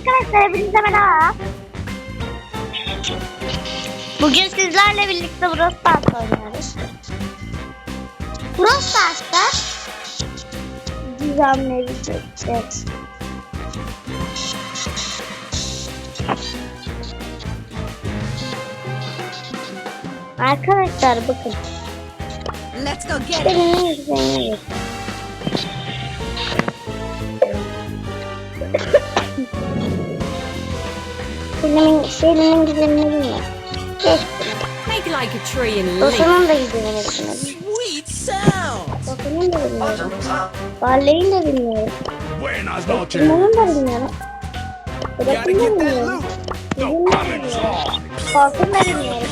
Arkadaşlar hepinize merhaba. Bugün sizlerle birlikte Brawl Stars oynuyoruz. Brawl Stars'ta düzenleri çekeceğiz. Arkadaşlar bakın. Let's go get it. Benim Benim Selim'in güzelini bilmiyorum. Make like a tree and. Dosunun da güzelini bilmiyorum. Sweet sound. Dosunun da bilmiyorum. Barley'in de bilmiyorum. Buenas noches. Bunun da bilmiyorum. Bırakın da bilmiyorum. Korkun da bilmiyorum.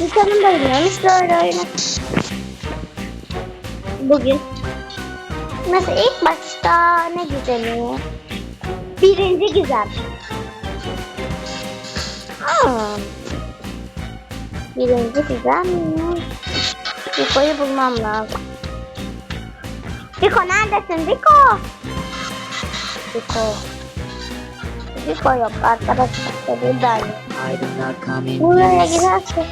Nisan'ın da bilmiyorum. İşte öyle oyunu. Bugün. Mesela ilk başta ne güzeli? Birinci güzel. Hmm. Birinci güzel mi? Riko'yu bulmam lazım. Riko neredesin Riko? Riko. Riko yok arkadaşlar. Yok. Come in Buraya girerse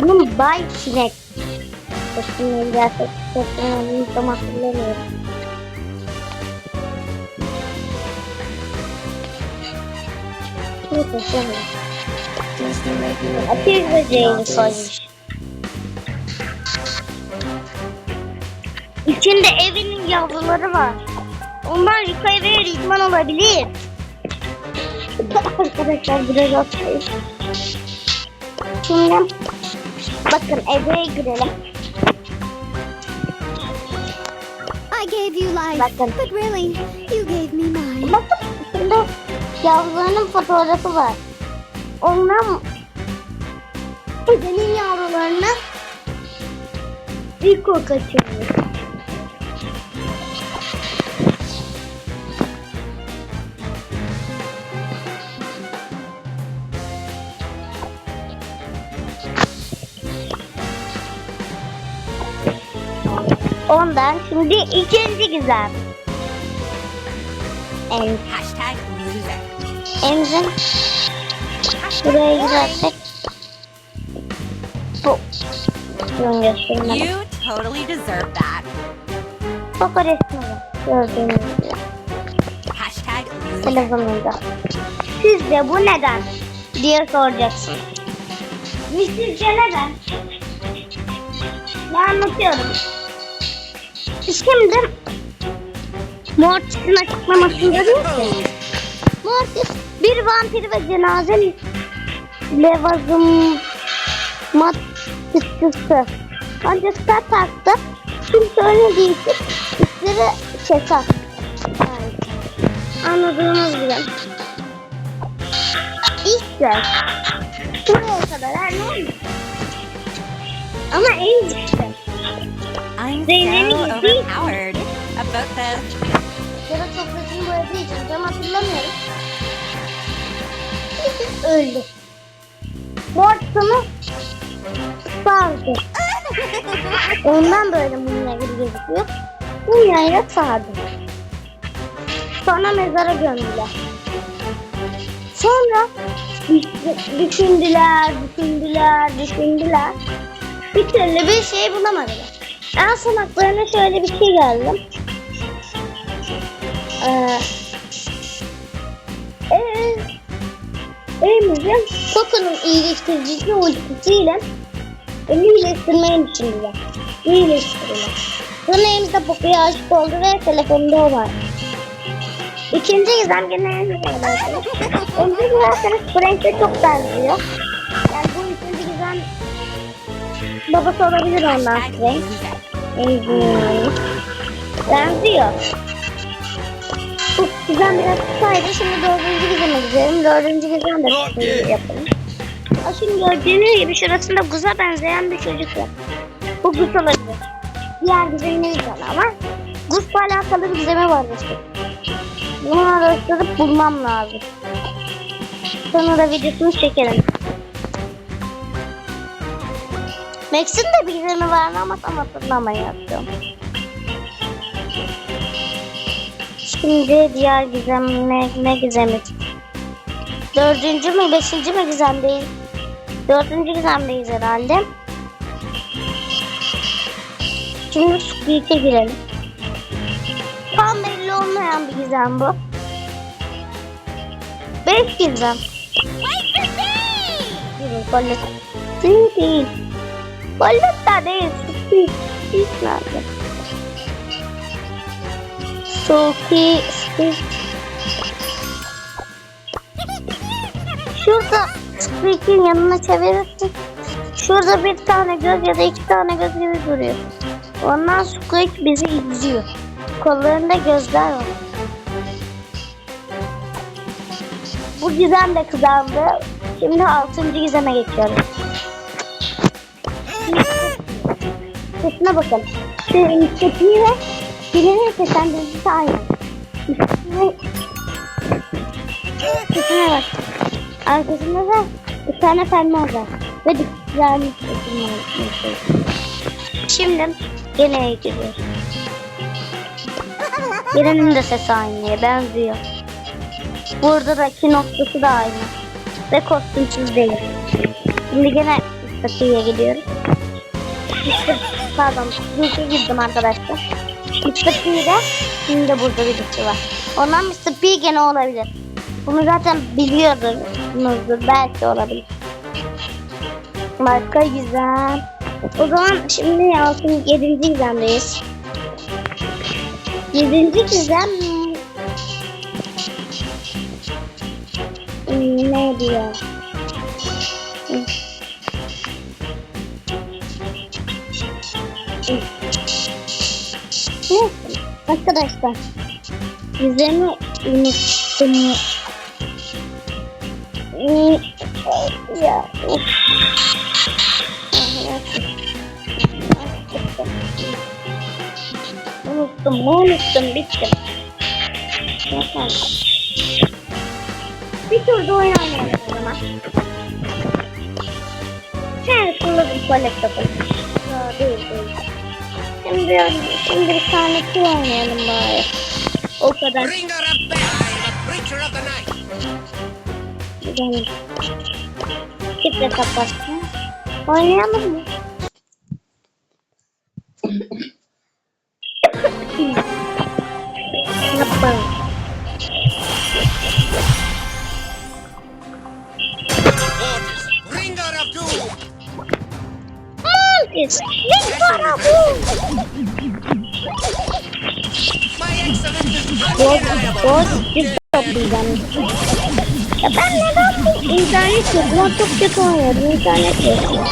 bunun bay sinek. Sesini girersek alayım tam hatırlamıyorum. Neyse sonra. Ateş böceğini koymuş. İçinde evinin yavruları var. Ondan yukarı verir idman olabilir. Arkadaşlar biraz atlayayım. Şimdi bakın eve girelim. I gave you life, Bakın. but really, you gave me mine. Bakın şimdi yavrularının fotoğrafı var. Ondan edenin yavrularını Rico kaçırıyor. Ondan şimdi ikinci güzel. Loser. Emzin buraya girersek bu şunu göstereyim You totally deserve that. Bak o resmi var. Gördüğünüz gibi. Hashtag. Telefonunda. Sizce bu neden? diye soracaksın. Ve Sizce neden? Ben anlatıyorum. Şimdi Mortis'in açıklamasında diyor ki Mortis bir vampir ve cenaze levazım matlısı. Ancak star taktı. Kimse öyle değil ki üstleri keser. Yani, anladığınız gibi. İşte buraya kadar her ne olmuş? Ama en. I'm Zeynep'in so yüzü- overpowered about the Ya da toprağın boyadığı için tam hatırlamıyorum. Öldü. Mortis'unu sardı. Ondan böyle mumya gibi gözüküyor. Mumyayla sardı. Sonra mezara gömdüler. Sonra düş- düşündüler, düşündüler, düşündüler. Bir türlü bir şey bulamadılar. En son aklarına şöyle bir şey geldi. Ee, Emre'cim Coco'nun iyileştirici ultisiyle beni iyileştirmeyi düşündüler. İyileştirdiler. Sonra elimizde Poco'ya aşık oldu ve telefonda o var. İkinci gizem gene en güzel arkadaş. Önce girerseniz Frank'e çok benziyor. Yani bu ikinci gizem babası olabilir ondan Frank. Benziyor. Benziyor. Bu güzel biraz kısaydı. Şimdi dördüncü gizeme gidelim. Dördüncü gizem de kısaydı yapalım. Ha, Şimdi gördüğünüz gibi şurasında Guz'a benzeyen bir çocuk var. Bu Guz olabilir. Diğer gizemimiz var ama Guz'la alakalı bir gizemi var işte. Bunu araştırıp bulmam lazım. Sonra da videosunu çekelim. Max'in de bir gizemi vardı ama tam hatırlamayıyorum. Şimdi diğer gizem ne, ne gizemi? Dördüncü mü beşinci mi gizemdeyiz? Dördüncü gizemdeyiz herhalde. Şimdi Squeak'e girelim. Tam belli olmayan bir gizem bu. Beş gizem. Durun, Colette. Değil değil. Colette değil. Squeak. Squeak nerede? Squeak. Şurada Squeak'in yanına çevirirsin. Şurada bir tane göz ya da iki tane göz gibi duruyor. Ondan Squeak bizi izliyor. Kollarında gözler var. Bu gizem de kızardı. Şimdi altıncı gizeme geçiyoruz. Sesine bakalım. Sesini ve dilini seslendiricisi aynı. Sesine, sesine bak. Arkasında da bir tane fermuar var. Ve sesini Şimdi gene gidiyoruz. Birinin de sesi aynıya benziyor. Buradaki noktası da aynı. Ve kostümsüz değil. Şimdi gene Mr. gidiyoruz. Mr. Pardon, Pink'e girdim arkadaşlar. Mr. P'de şimdi de burada birisi var. Ondan Mr. P gene olabilir. Bunu zaten biliyordunuzdur. Belki olabilir. Başka güzel. O zaman şimdi altın 7. gizemdeyiz. 7. gizem Hmm, ne diyor? Arkadaşlar gizemi unuttum. Ya. Unuttum, unuttum, bitti. Bir turda oyun oynayalım o zaman. He, kullandım tuvalet topu. Aa, değil, değil. Şimdi, şimdi bir tane tur oynayalım bari. O kadar. Gidelim. Kitle kapatsın. Oynayalım mı? Mortis, bir para bu. Boz, boz, bir toplayacağım. Ya ben neden bu internet yok? Ben çok kötü oynuyorum internet yok.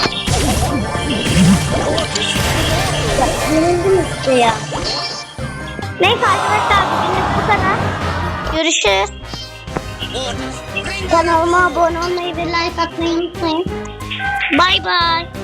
Ya yenildim işte ya. Neyse arkadaşlar bugünlük bu kadar. Görüşürüz. Kanalıma abone olmayı ve like atmayı unutmayın. Bay bay.